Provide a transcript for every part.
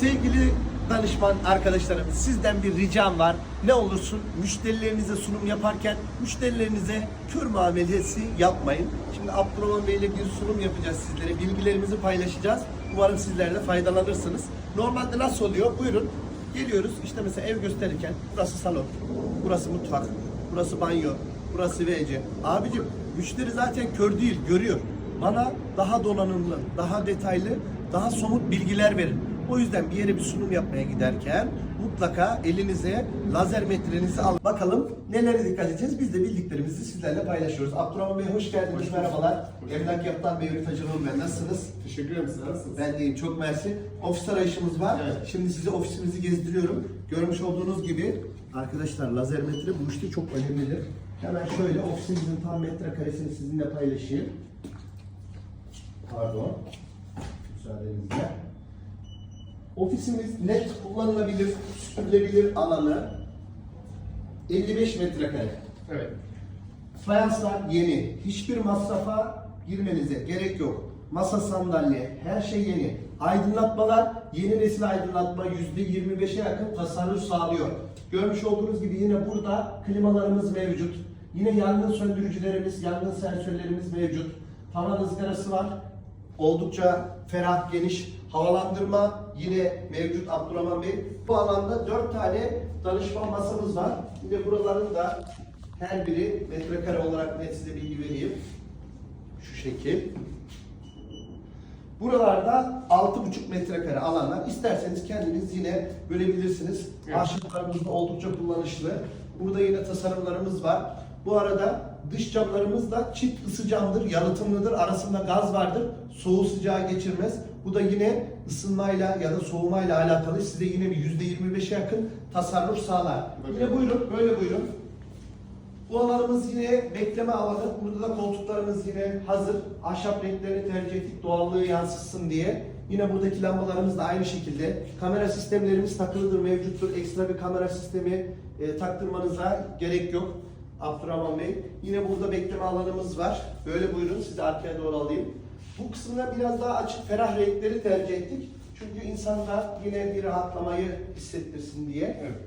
Sevgili danışman arkadaşlarımız sizden bir ricam var. Ne olursun müşterilerinize sunum yaparken müşterilerinize kör muamelesi yapmayın. Şimdi Abdurrahman Bey ile bir sunum yapacağız sizlere. Bilgilerimizi paylaşacağız. Umarım sizler de faydalanırsınız. Normalde nasıl oluyor? Buyurun. Geliyoruz işte mesela ev gösterirken burası salon, burası mutfak, burası banyo, burası WC. Abicim müşteri zaten kör değil görüyor. Bana daha donanımlı, daha detaylı, daha somut bilgiler verin. O yüzden bir yere bir sunum yapmaya giderken mutlaka elinize lazer metrenizi al. Bakalım nelere dikkat edeceğiz? Biz de bildiklerimizi sizlerle paylaşıyoruz. Abdurrahman Bey hoş geldiniz. Hoş Merhabalar. Emlak Yaptan Bey Tacıroğlu ben. Nasılsınız? Teşekkür ederim. Siz nasılsınız? Ben deyim çok mersi. Ofis arayışımız var. Evet. Şimdi size ofisimizi gezdiriyorum. Görmüş olduğunuz gibi arkadaşlar lazer metre bu işte çok önemlidir. Hemen şöyle ofisimizin tam metrekaresini sizinle paylaşayım. Pardon. Müsaadenizle. Ofisimiz net kullanılabilir, süpürülebilir alanı 55 metrekare. Evet. Fayanslar yeni. Hiçbir masrafa girmenize gerek yok. Masa sandalye, her şey yeni. Aydınlatmalar, yeni nesil aydınlatma %25'e yakın tasarruf sağlıyor. Görmüş olduğunuz gibi yine burada klimalarımız mevcut. Yine yangın söndürücülerimiz, yangın sensörlerimiz mevcut. Tavan ızgarası var. Oldukça ferah, geniş havalandırma yine mevcut Abdurrahman Bey. Bu alanda 4 tane danışman masamız var. Yine buraların da her biri metrekare olarak net size bilgi vereyim. Şu şekil. Buralarda 6,5 metrekare alanlar. İsterseniz kendiniz yine bölebilirsiniz. Evet. Ahşaplarımız da oldukça kullanışlı. Burada yine tasarımlarımız var. Bu arada dış camlarımız da çift ısı camdır, yalıtımlıdır. Arasında gaz vardır. Soğuğu sıcağı geçirmez. Bu da yine ısınmayla ya da soğumayla alakalı size yine bir %25'e yakın tasarruf sağlar. Yine buyurun, böyle buyurun. Bu alanımız yine bekleme alanı. Burada da koltuklarımız yine hazır. Ahşap renklerini tercih ettik doğallığı yansıtsın diye. Yine buradaki lambalarımız da aynı şekilde. Kamera sistemlerimiz takılıdır, mevcuttur. Ekstra bir kamera sistemi e, taktırmanıza gerek yok. Abdurrahman Bey. Yine burada bekleme alanımız var. Böyle buyurun sizi arkaya doğru alayım. Bu kısımda biraz daha açık, ferah renkleri tercih ettik. Çünkü insanlar yine bir rahatlamayı hissettirsin diye. Evet.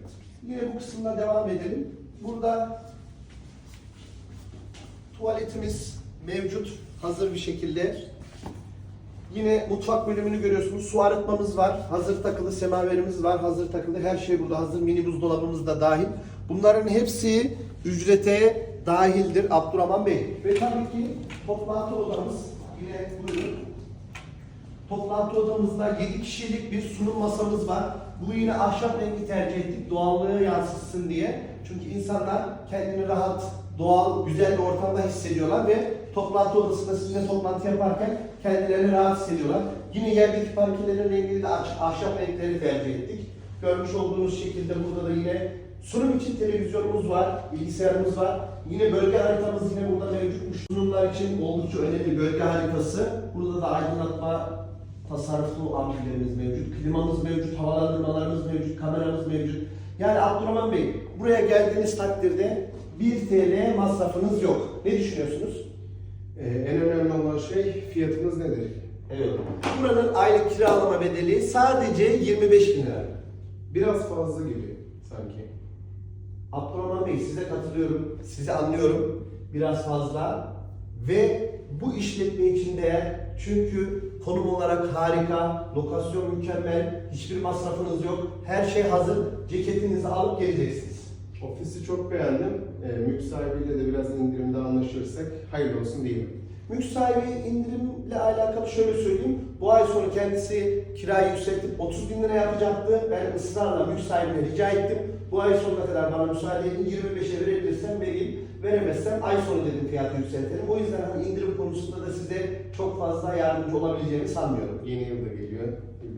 Yine bu kısımda devam edelim. Burada tuvaletimiz mevcut, hazır bir şekilde. Yine mutfak bölümünü görüyorsunuz. Su arıtmamız var. Hazır takılı semaverimiz var. Hazır takılı her şey burada. Hazır mini buzdolabımız da dahil. Bunların hepsi ücrete dahildir Abdurrahman Bey. Ve tabii ki toplantı odamız. Yine buyurun. Toplantı odamızda 7 kişilik bir sunum masamız var. Bu yine ahşap rengi tercih ettik doğallığı yansıtsın diye. Çünkü insanlar kendini rahat, doğal, güzel bir ortamda hissediyorlar ve toplantı odasında sizinle toplantı yaparken kendilerini rahat hissediyorlar. Yine yerdeki parkelerin rengini de ahşap renkleri tercih ettik. Görmüş olduğunuz şekilde burada da yine sunum için televizyonumuz var, bilgisayarımız var. Yine bölge haritamız yine burada mevcutmuş. Sunumlar için oldukça önemli bölge haritası. Burada da aydınlatma tasarruflu ampullerimiz mevcut, klimamız mevcut, havalandırmalarımız mevcut, kameramız mevcut. Yani Abdurrahman Bey, buraya geldiğiniz takdirde 1 TL masrafınız yok. Ne düşünüyorsunuz? Ee, en önemli olan şey fiyatımız nedir? Evet. Buranın aylık kiralama bedeli sadece 25 bin lira. Biraz fazla gibi sanki. Abdurrahman Bey size katılıyorum, sizi anlıyorum. Biraz fazla ve bu işletme için değer. Çünkü konum olarak harika, lokasyon mükemmel, hiçbir masrafınız yok. Her şey hazır. Ceketinizi alıp geleceksiniz. Ofisi çok beğendim. Ee, mülk de biraz indirimde anlaşırsak hayırlı olsun diyelim. Mülk sahibi indirimle alakalı şöyle söyleyeyim. Bu ay sonu kendisi kirayı yükseltip 30 bin lira yapacaktı. Ben ısrarla mülk sahibine rica ettim. Bu ay sonuna kadar bana müsaade edin. 25'e verebilirsem vereyim. Veremezsem ay sonu dedim fiyatı yükseltelim. O yüzden hani indirim konusunda da size çok fazla yardımcı olabileceğimi sanmıyorum. Yeni yıl da geliyor.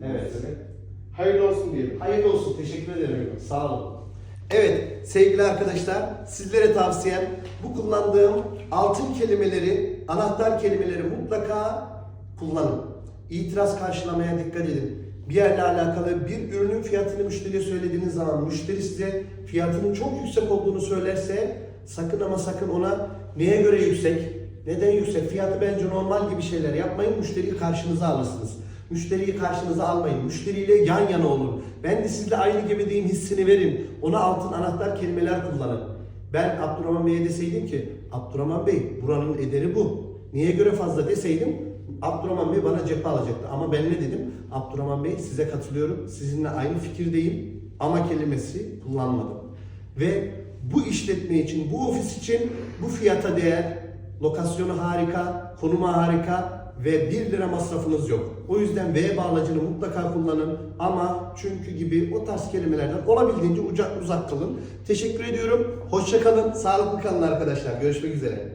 Evet. Hayırlı olsun diyelim. Hayırlı olsun. Teşekkür ederim. Sağ olun. Evet sevgili arkadaşlar sizlere tavsiyem bu kullandığım altın kelimeleri, anahtar kelimeleri mutlaka kullanın. İtiraz karşılamaya dikkat edin. Bir yerle alakalı bir ürünün fiyatını müşteriye söylediğiniz zaman müşteri size fiyatının çok yüksek olduğunu söylerse sakın ama sakın ona neye göre yüksek, neden yüksek, fiyatı bence normal gibi şeyler yapmayın. Müşteriyi karşınıza alırsınız. Müşteriyi karşınıza almayın. Müşteriyle yan yana olun. Ben de sizle aynı gemideyim hissini verin. Ona altın anahtar kelimeler kullanın. Ben Abdurrahman Bey'e deseydim ki Abdurrahman Bey buranın ederi bu. Niye göre fazla deseydim Abdurrahman Bey bana cephe alacaktı. Ama ben ne dedim? Abdurrahman Bey size katılıyorum. Sizinle aynı fikirdeyim. Ama kelimesi kullanmadım. Ve bu işletme için, bu ofis için bu fiyata değer, lokasyonu harika, konumu harika ve 1 lira masrafınız yok. O yüzden V bağlacını mutlaka kullanın ama çünkü gibi o tarz kelimelerden olabildiğince uzak, uzak kalın. Teşekkür ediyorum. Hoşça kalın, sağlıklı kalın arkadaşlar. Görüşmek üzere.